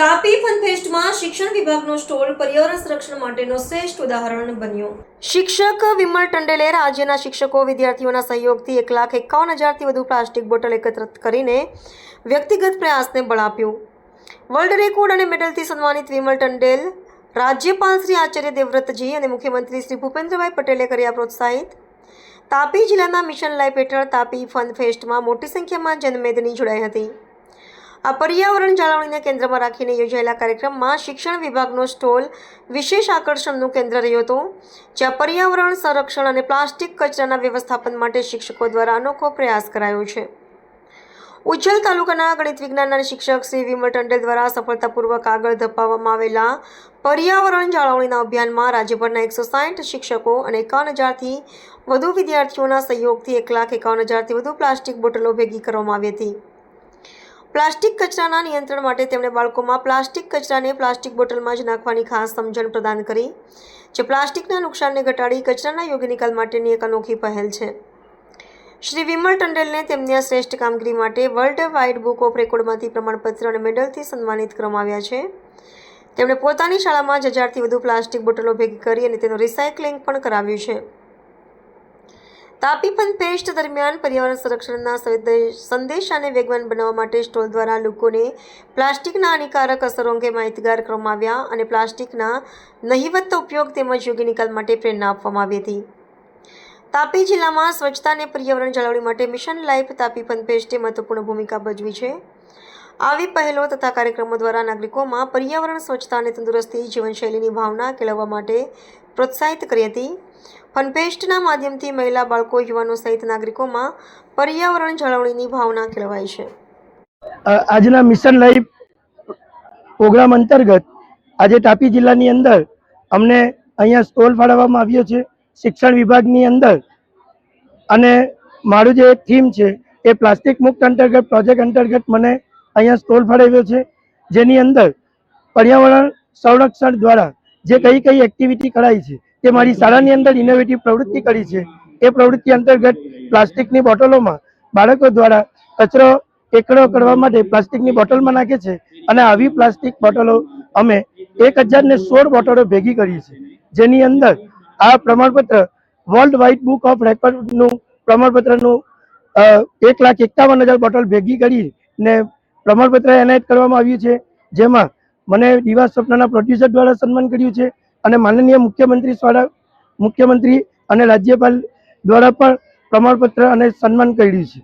તાપી ફનફેસ્ટમાં શિક્ષણ વિભાગનો સ્ટોલ પર્યાવરણ સંરક્ષણ માટેનો શ્રેષ્ઠ ઉદાહરણ બન્યો. શિક્ષક વિમલ ટંડેલે રાજ્યના શિક્ષકો, વિદ્યાર્થીઓના સહયોગથી એક લાખ એકાવન હજારથી વધુ પ્લાસ્ટિક બોટલ એકત્રિત કરીને વ્યક્તિગત પ્રયાસને બળ આપ્યું. વર્લ્ડ રેકોર્ડ અને મેડલથી સન્માનિત વિમલ ટંડેલ રાજ્યપાલ શ્રી આચાર્ય દેવવ્રતજી અને મુખ્યમંત્રી શ્રી ભૂપેન્દ્રભાઈ પટેલે કર્યા પ્રોત્સાહિત. તાપી જિલ્લાના મિશન લાઇફ હેઠળ તાપી ફન ફેસ્ટમાં મોટી સંખ્યામાં જનમેદની જોડાઈ હતી. આ પર્યાવરણ જાળવણીને કેન્દ્રમાં રાખીને યોજાયેલા કાર્યક્રમમાં શિક્ષણ વિભાગનો સ્ટોલ વિશેષ આકર્ષણનું કેન્દ્ર રહ્યો હતો, જ્યાં પર્યાવરણ સંરક્ષણ અને પ્લાસ્ટિક કચરાના વ્યવસ્થાપન માટે શિક્ષકો દ્વારા અનોખો પ્રયાસ કરાયો છે. ઉજ્જલ તાલુકાના ગણિત વિજ્ઞાનના શિક્ષક શ્રી વિમલ ટંડેલ દ્વારા સફળતાપૂર્વક આગળ ધપાવવામાં આવેલા પર્યાવરણ જાળવણીના અભિયાનમાં રાજ્યભરના એકસો સાઠ શિક્ષકો અને એકાવન હજારથી વધુ વિદ્યાર્થીઓના સહયોગથી એક લાખ એકાવન હજારથી વધુ પ્લાસ્ટિક બોટલો ભેગી કરવામાં આવી હતી. પ્લાસ્ટિક કચરાના નિયંત્રણ માટે તેમણે બાળકોમાં પ્લાસ્ટિક કચરાને પ્લાસ્ટિક બોટલમાં જ નાખવાની ખાસ સમજણ પ્રદાન કરી, જે પ્લાસ્ટિકના નુકસાનને ઘટાડી કચરાના યોગ્ય નિકાલ માટેની એક અનોખી પહેલ છે. શ્રી વિમલ ટંડેલને તેમની આ શ્રેષ્ઠ કામગીરી માટે વર્લ્ડ વાઇડ બુક ઓફ રેકોર્ડમાંથી પ્રમાણપત્ર અને મેડલથી સન્માનિત કરવામાં આવ્યા છે. તેમણે પોતાની શાળામાં જ હજારથી વધુ પ્લાસ્ટિક બોટલો ભેગી કરી અને તેનું રિસાયકલિંગ પણ કરાવ્યું છે. તાપી ફન દરમિયાન પર્યાવરણ સંરક્ષણના સંદે- સંદેશાને વેગવાન બનાવવા માટે સ્ટોલ દ્વારા લોકોને પ્લાસ્ટિકના હાનિકારક અસરો અંગે માહિતગાર કરવામાં આવ્યા અને પ્લાસ્ટિકના નહિવત ઉપયોગ તેમજ યોગ્ય નિકાલ માટે પ્રેરણા આપવામાં આવી હતી. તાપી જિલ્લામાં સ્વચ્છતા અને પર્યાવરણ જાળવણી માટે મિશન લાઈફ તાપી ફન મહત્વપૂર્ણ ભૂમિકા ભજવી છે. આવી પહેલો તથા કાર્યક્રમો દ્વારા નાગરિકોમાં પર્યાવરણ, સ્વચ્છતા અને તંદુરસ્તી જીવનશૈલીની ભાવના કેળવવા માટે પ્રોત્સાહિત કરી હતી. ફનફેસ્ટના માધ્યમથી મહિલા, બાળકો, યુવાનો સહિત નાગરિકોમાં પર્યાવરણ જાળવણીની ભાવના કેળવાય છે. આજના મિશન લાઈફ પ્રોગ્રામ અંતર્ગત આજે તાપી જિલ્લાની અંદર અમને અહીંયા સ્ટોલ ફાળવવામાં આવ્યો છે. શિક્ષણ વિભાગની અંદર અને મારું જે થીમ છે એ પ્લાસ્ટિક મુક્ત અંતર્ગત, પ્રોજેક્ટ અંતર્ગત મને અહીંયા સ્ટોલ ફાળવ્યો છે, જેની અંદર પર્યાવરણ સંરક્ષણ દ્વારા જે કઈ કઈ એક્ટિવિટી કરાઈ છે, તે મારી શાળાની અંદર ઇનોવેટિવ પ્રવૃત્તિ કરી છે. એ પ્રવૃત્તિ અંતર્ગત પ્લાસ્ટિકની બોટલોમાં બાળકો દ્વારા કચરો એકડો કરવા માટે પ્લાસ્ટિકની બોટલમાં નાખે છે અને આવી પ્લાસ્ટિક બોટલો અમે એક હજાર ને સોળ બોટલો ભેગી કરી છે જેની અંદર આ પ્રમાણપત્ર વર્લ્ડ વાઇડ બુક ઓફ રેકોર્ડનું પ્રમાણપત્રનું એક લાખ એકાવન હજાર બોટલ ભેગી કરી ને પ્રમાણપત્ર એનાયત કરવામાં આવ્યું છે, જેમાં મને દિવા સ્વપ્નના પ્રોડ્યુસર દ્વારા સન્માન કર્યું છે અને માનનીય મુખ્યમંત્રી દ્વારા, મુખ્યમંત્રી અને રાજ્યપાલ દ્વારા પણ પ્રમાણપત્ર અને સન્માન કર્યું છે.